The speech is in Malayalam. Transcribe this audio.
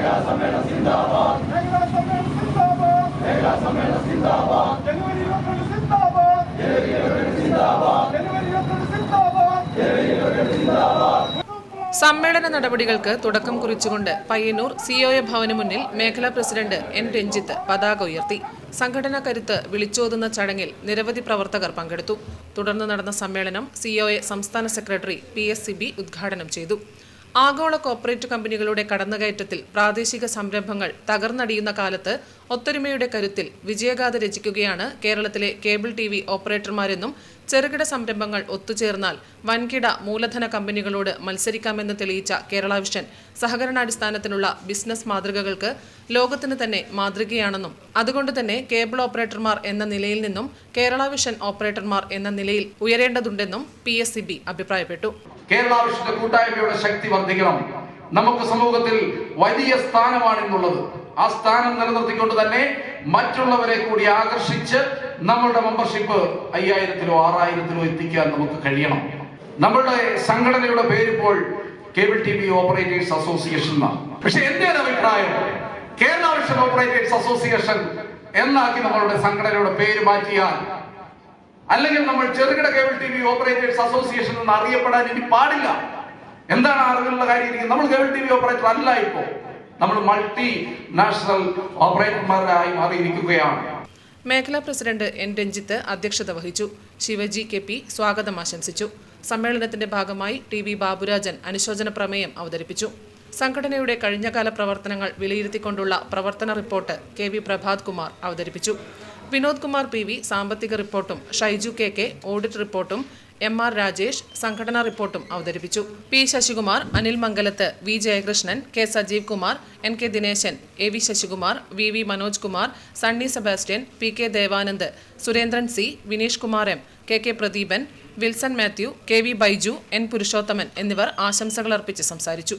സിന്ദാബാദ് സിന്ദാബാദ് സിന്ദാബാദ് ജനുവരി ഇരുപത്തിരണ്ട് സിന്ദാബാദ് ജനുവരി ഇരുപത്തിരണ്ട് സിന്ദാബാദ് ജനുവരി ഇരുപത്തിരണ്ട് സിന്ദാബാദ് സമ്മേളന നടപടികൾക്ക് തുടക്കം കുറിച്ചുകൊണ്ട് പയ്യന്നൂർ സിഒഎ ഭവന് മുന്നിൽ മേഖലാ പ്രസിഡന്റ് എൻ രഞ്ജിത്ത് പതാക ഉയർത്തി. സംഘടനാ കരുത്ത് വിളിച്ചോതുന്ന ചടങ്ങിൽ നിരവധി പ്രവർത്തകർ പങ്കെടുത്തു. തുടർന്ന് നടന്ന സമ്മേളനം സിഒഎ സംസ്ഥാന സെക്രട്ടറി പി എസ് ഉദ്ഘാടനം ചെയ്തു. ആഗോള കോർപ്പറേറ്റ് കമ്പനികളുടെ കടന്നുകയറ്റത്തിൽ പ്രാദേശിക സംരംഭങ്ങൾ തകർന്നടിയുന്ന കാലത്ത് ഒത്തൊരുമയുടെ കരുത്തിൽ വിജയഗാഥ രചിക്കുകയാണ് കേരളത്തിലെ കേബിൾ ടി വി ഓപ്പറേറ്റർമാരെന്നും ചെറുകിട സംരംഭങ്ങൾ ഒത്തുചേർന്നാൽ വൻകിട മൂലധന കമ്പനികളോട് മത്സരിക്കാമെന്ന് തെളിയിച്ച കേരള വിഷൻ സഹകരണാടിസ്ഥാനത്തിലുള്ള ബിസിനസ് മാതൃകകൾക്ക് ലോകത്തിന് തന്നെ മാതൃകയാണെന്നും അതുകൊണ്ട് തന്നെ കേബിൾ ഓപ്പറേറ്റർമാർ എന്ന നിലയിൽ നിന്നും കേരള വിഷൻ ഓപ്പറേറ്റർമാർ എന്ന നിലയിൽ ഉയരേണ്ടതുണ്ടെന്നും പി അഭിപ്രായപ്പെട്ടു. കേരള വിശുദ്ധ കൂട്ടായ്മയുടെ ശക്തി വർദ്ധിക്കണം. നമുക്ക് സമൂഹത്തിൽ വലിയ സ്ഥാനമാണ് ഇന്നുള്ളത് ആ സ്ഥാനം നിലനിർത്തിക്കൊണ്ട് തന്നെ മറ്റുള്ളവരെ കൂടി ആകർഷിച്ച് നമ്മളുടെ മെമ്പർഷിപ്പ് അയ്യായിരത്തിലോ ആറായിരത്തിലോ എത്തിക്കാൻ നമുക്ക് കഴിയണം. നമ്മളുടെ സംഘടനയുടെ പേരിപ്പോൾ cable T V operators association പക്ഷെ എന്റെ അഭിപ്രായം? കേരള വിഷൻ ഓപ്പറേറ്റേഴ്സ് അസോസിയേഷൻ എന്നാക്കി നമ്മളുടെ സംഘടനയുടെ പേര് മാറ്റിയാൽ അല്ലെങ്കിൽ നമ്മൾ ചെറുകിട cable T V operators association എന്ന് അറിയപ്പെടാൻ ഇനി പാടില്ല. എന്താണ് അറിവുള്ള കാര്യം? നമ്മൾ കേബിൾ ടി വി ഓപ്പറേറ്റർ അല്ല ഇപ്പോ നമ്മൾ മൾട്ടി നാഷണൽ ഓപ്പറേറ്റർമാരായി മാറിയിരിക്കുകയാണ്. മേഖലാ പ്രസിഡന്റ് എൻ. രഞ്ജിത്ത് അധ്യക്ഷത വഹിച്ചു. ശിവജി കെ പി സ്വാഗതം ആശംസിച്ചു. സമ്മേളനത്തിന്റെ ഭാഗമായി ടി വി ബാബുരാജൻ അനുശോചന പ്രമേയം അവതരിപ്പിച്ചു. സംഘടനയുടെ കഴിഞ്ഞകാല പ്രവർത്തനങ്ങൾ വിലയിരുത്തിക്കൊണ്ടുള്ള പ്രവർത്തന report K V Prabhat Kumar അവതരിപ്പിച്ചു. വിനോദ് കുമാർ പി വി സാമ്പത്തിക റിപ്പോർട്ടും ഷൈജു കെ കെ ഓഡിറ്റ് റിപ്പോർട്ടും എം ആർ രാജേഷ് സംഘടനാ റിപ്പോർട്ടും അവതരിപ്പിച്ചു. P Sasikumar Anil Mangalath V Jayakrishnan K Sajeev Kumar N K Dineshan A V Sasikumar V V Manoj Kumar Sunny Sebastian P K Devanand Surendran C Vineesh Kumar M K K Pradeepan Wilson Mathew K V Baiju N Purushothaman എന്നിവർ ആശംസകൾ അർപ്പിച്ച് സംസാരിച്ചു.